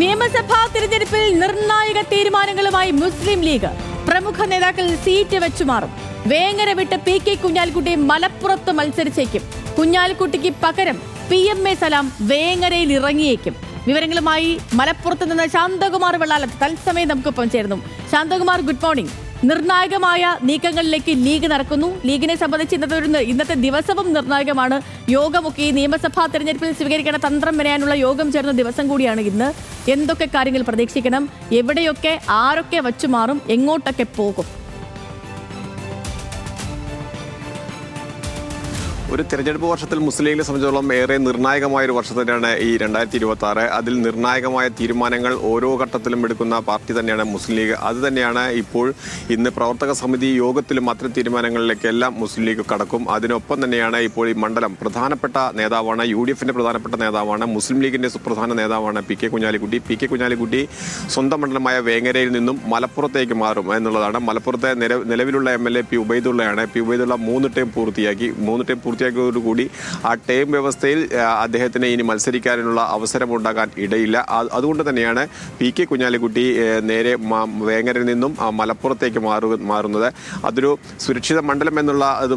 നിയമസഭാ തിരഞ്ഞെടുപ്പിൽ നിർണായക തീരുമാനങ്ങളുമായി മുസ്ലിം ലീഗ് പ്രമുഖ നേതാക്കൾ സീറ്റ് വെച്ചു മാറും. വേങ്ങര വിട്ട് പി കെ കുഞ്ഞാലിക്കുട്ടി മലപ്പുറത്ത് മത്സരിച്ചേക്കും. കുഞ്ഞാലിക്കുട്ടിക്ക് പകരം പി എം എ സലാം വേങ്ങരയിൽ ഇറങ്ങിയേക്കും. വിവരങ്ങളുമായി മലപ്പുറത്ത് നിന്ന് ശാന്തകുമാർ വെള്ളാലത്ത് തത്സമയം നമുക്കൊപ്പം ചേർന്നു ശാന്തകുമാർ ഗുഡ് മോർണിംഗ് നിർണായകമായ നീക്കങ്ങളിലേക്ക് ലീഗ് നടക്കുന്നു. ലീഗിനെ സംബന്ധിച്ച് ഇന്നത്തെ ഒരു ഇന്നത്തെ ദിവസവും നിർണായകമാണ്. യോഗമൊക്കെ ഈ നിയമസഭാ തെരഞ്ഞെടുപ്പിൽ സ്വീകരിക്കേണ്ട തന്ത്രം വരാനുള്ള യോഗം ചേർന്ന ദിവസം കൂടിയാണ് ഇന്ന്. എന്തൊക്കെ കാര്യങ്ങൾ പ്രതീക്ഷിക്കണം? എവിടെയൊക്കെ ആരൊക്കെ വച്ചു മാറും എങ്ങോട്ടൊക്കെ പോകും? ഒരു തിരഞ്ഞെടുപ്പ് വർഷത്തിൽ മുസ്ലിം ലീഗിനെ സംബന്ധിച്ചിടത്തോളം ഏറെ നിർണായകമായ ഒരു വർഷം തന്നെയാണ് ഈ രണ്ടായിരത്തി ഇരുപത്തി ആറ് അതിൽ നിർണായകമായ തീരുമാനങ്ങൾ ഓരോ ഘട്ടത്തിലും എടുക്കുന്ന പാർട്ടി തന്നെയാണ് മുസ്ലിം ലീഗ് അത് തന്നെയാണ് ഇപ്പോൾ ഇന്ന് പ്രവർത്തക സമിതി യോഗത്തിലും അത്തരം തീരുമാനങ്ങളിലേക്ക് എല്ലാം മുസ്ലിം ലീഗ് കടക്കും. അതിനൊപ്പം തന്നെയാണ് ഇപ്പോൾ ഈ മണ്ഡലം പ്രധാനപ്പെട്ട നേതാവാണ് യു ഡി പ്രധാനപ്പെട്ട നേതാവാണ് മുസ്ലിം ലീഗിന്റെ സുപ്രധാന നേതാവാണ് P K Kunhalikutty. P K Kunhalikutty സ്വന്തം മണ്ഡലമായ വേങ്ങരയിൽ നിന്നും മലപ്പുറത്തേക്ക് മാറും എന്നുള്ളതാണ്. മലപ്പുറത്തെ നിലവിലുള്ള എം എൽ എ പി ഉബൈദുള്ളയാണ്. പി ഉബൈദുള്ള മൂന്ന് ടൈം പൂർത്തിയാക്കി. മൂന്ന് ടൈം പൂർത്തിയാക്കിയതോടുകൂടി ആ ടൈം വ്യവസ്ഥയിൽ അദ്ദേഹത്തിന് ഇനി മത്സരിക്കാനുള്ള അവസരം ഉണ്ടാകാൻ ഇടയില്ല അതുകൊണ്ട് തന്നെയാണ് പി കെ കുഞ്ഞാലിക്കുട്ടി നേരെ വേങ്ങരിൽ നിന്നും മലപ്പുറത്തേക്ക് മാറു മാറുന്നത്. അതൊരു സുരക്ഷിത മണ്ഡലം എന്നുള്ള അത്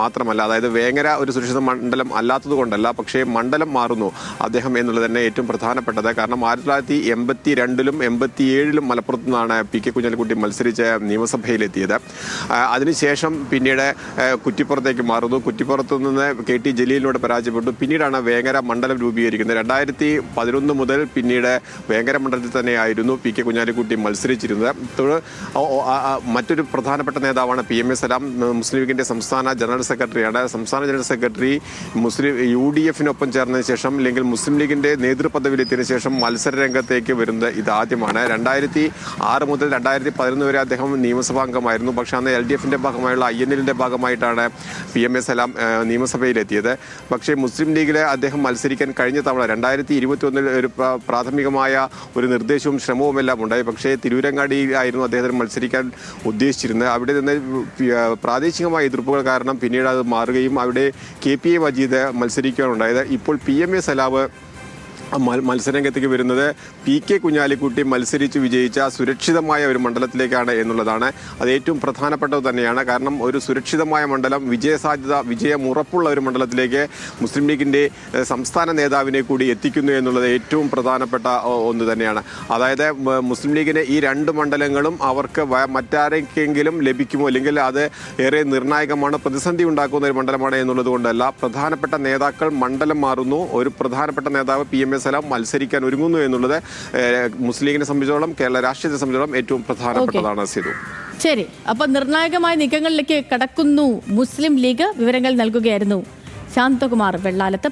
മാത്രമല്ല അതായത് വേങ്ങര ഒരു സുരക്ഷിത മണ്ഡലം അല്ലാത്തത് കൊണ്ടല്ല പക്ഷേ മണ്ഡലം മാറുന്നു അദ്ദേഹം എന്നുള്ളത് തന്നെ ഏറ്റവും പ്രധാനപ്പെട്ടത്. കാരണം ആയിരത്തി തൊള്ളായിരത്തി എൺപത്തി രണ്ടിലും എൺപത്തി ഏഴിലും മലപ്പുറത്ത് നിന്നാണ് പി കെ കുഞ്ഞാലിക്കുട്ടി മത്സരിച്ച് നിയമസഭയിലെത്തിയത്. അതിനുശേഷം പിന്നീട് കുറ്റിപ്പുറത്തേക്ക് മാറുന്നു. കുറ്റിപ്പുറത്ത് നിന്ന് കെ ടി ജലീലിനോട് പരാജയപ്പെട്ടു. പിന്നീടാണ് വേങ്ങര മണ്ഡലം രൂപീകരിക്കുന്നത്. രണ്ടായിരത്തി പതിനൊന്ന് മുതൽ പിന്നീട് വേങ്ങര മണ്ഡലത്തിൽ തന്നെയായിരുന്നു പി കെ കുഞ്ഞാലിക്കുട്ടി മത്സരിച്ചിരുന്നത്. മറ്റൊരു പ്രധാനപ്പെട്ട നേതാവാണ് P M A Salam. Muslim ലീഗിന്റെ സംസ്ഥാന ജനറൽ സെക്രട്ടറിയാണ്. സംസ്ഥാന general secretary Muslim U D എഫിനൊപ്പം ചേർന്നതിന് ശേഷം അല്ലെങ്കിൽ മുസ്ലിം ലീഗിന്റെ നേതൃപദവിയിലെത്തിയതിനു ശേഷം മത്സര രംഗത്തേക്ക് വരുന്നത് ഇതാദ്യമാണ് രണ്ടായിരത്തി ആറ് മുതൽ രണ്ടായിരത്തി പതിനൊന്ന് വരെ അദ്ദേഹം നിയമസഭാ അംഗമായിരുന്നു പക്ഷേ അന്ന് എൽ ഡി എഫിന്റെ ഭാഗമായുള്ള ഐ എൻ എല്ലിന്റെ ഭാഗമായിട്ടാണ് പി എം എ സലാം നിയമസഭയിലെത്തിയത്. പക്ഷേ മുസ്ലിം ലീഗിൽ അദ്ദേഹം മത്സരിക്കാൻ കഴിഞ്ഞ തവണ രണ്ടായിരത്തി ഇരുപത്തി ഒന്നിൽ ഒരു പ്രാഥമികമായ ഒരു നിർദ്ദേശവും ശ്രമവും എല്ലാം ഉണ്ടായി. പക്ഷേ തിരൂരങ്ങാടിയിലായിരുന്നു അദ്ദേഹത്തിന് മത്സരിക്കാൻ ഉദ്ദേശിച്ചിരുന്നത്. അവിടെ നിന്ന് പ്രാദേശികമായ എതിർപ്പുകൾ കാരണം പിന്നീട് അത് മാറുകയും അവിടെ കെ പി എ മജീദ് മത്സരിക്കാനുണ്ടായത് ഇപ്പോൾ പി എം എ സലാബ് മത്സരരംഗത്തേക്ക് വരുന്നത്. പി കെ കുഞ്ഞാലിക്കുട്ടി മത്സരിച്ച് വിജയിച്ച സുരക്ഷിതമായ ഒരു മണ്ഡലത്തിലേക്കാണ് എന്നുള്ളതാണ്. അത് ഏറ്റവും പ്രധാനപ്പെട്ടത് തന്നെയാണ്. കാരണം ഒരു സുരക്ഷിതമായ മണ്ഡലം വിജയസാധ്യത വിജയം ഉറപ്പുള്ള ഒരു മണ്ഡലത്തിലേക്ക് മുസ്ലിം ലീഗിന്റെ സംസ്ഥാന നേതാവിനെ കൂടി എത്തിക്കുന്നു എന്നുള്ളത് ഏറ്റവും പ്രധാനപ്പെട്ട ഒന്ന് തന്നെയാണ്. അതായത് മുസ്ലിം ലീഗിന് ഈ രണ്ട് മണ്ഡലങ്ങളും അവർക്ക് മറ്റാരെങ്കിലും ലഭിക്കുമോ? അല്ലെങ്കിൽ അത് ഏറെ നിർണായകമാണ് പ്രതിസന്ധി ഉണ്ടാക്കുന്ന ഒരു മണ്ഡലമാണ് എന്നുള്ളത് കൊണ്ടല്ല. പ്രധാനപ്പെട്ട നേതാക്കൾ മണ്ഡലം മാറുന്നു. ഒരു പ്രധാനപ്പെട്ട നേതാവ് പി എം എസ് സലാം മത്സരിക്കാൻ ഒരുങ്ങുന്നു എന്നുള്ളത് മുസ്ലിം ലീഗിനെ സംബന്ധിച്ചോളം കേരള രാഷ്ട്രീയത്തെ സംബന്ധിച്ചോളം ഏറ്റവും പ്രധാനപ്പെട്ടതാണ് സിധു ശരി. അപ്പൊ നിർണായകമായ നീക്കങ്ങളിലേക്ക് കടക്കുന്നു മുസ്ലിം ലീഗ്. വിവരങ്ങൾ നൽകുകയായിരുന്നു ശാന്തകുമാർ വെള്ളാലത്ത്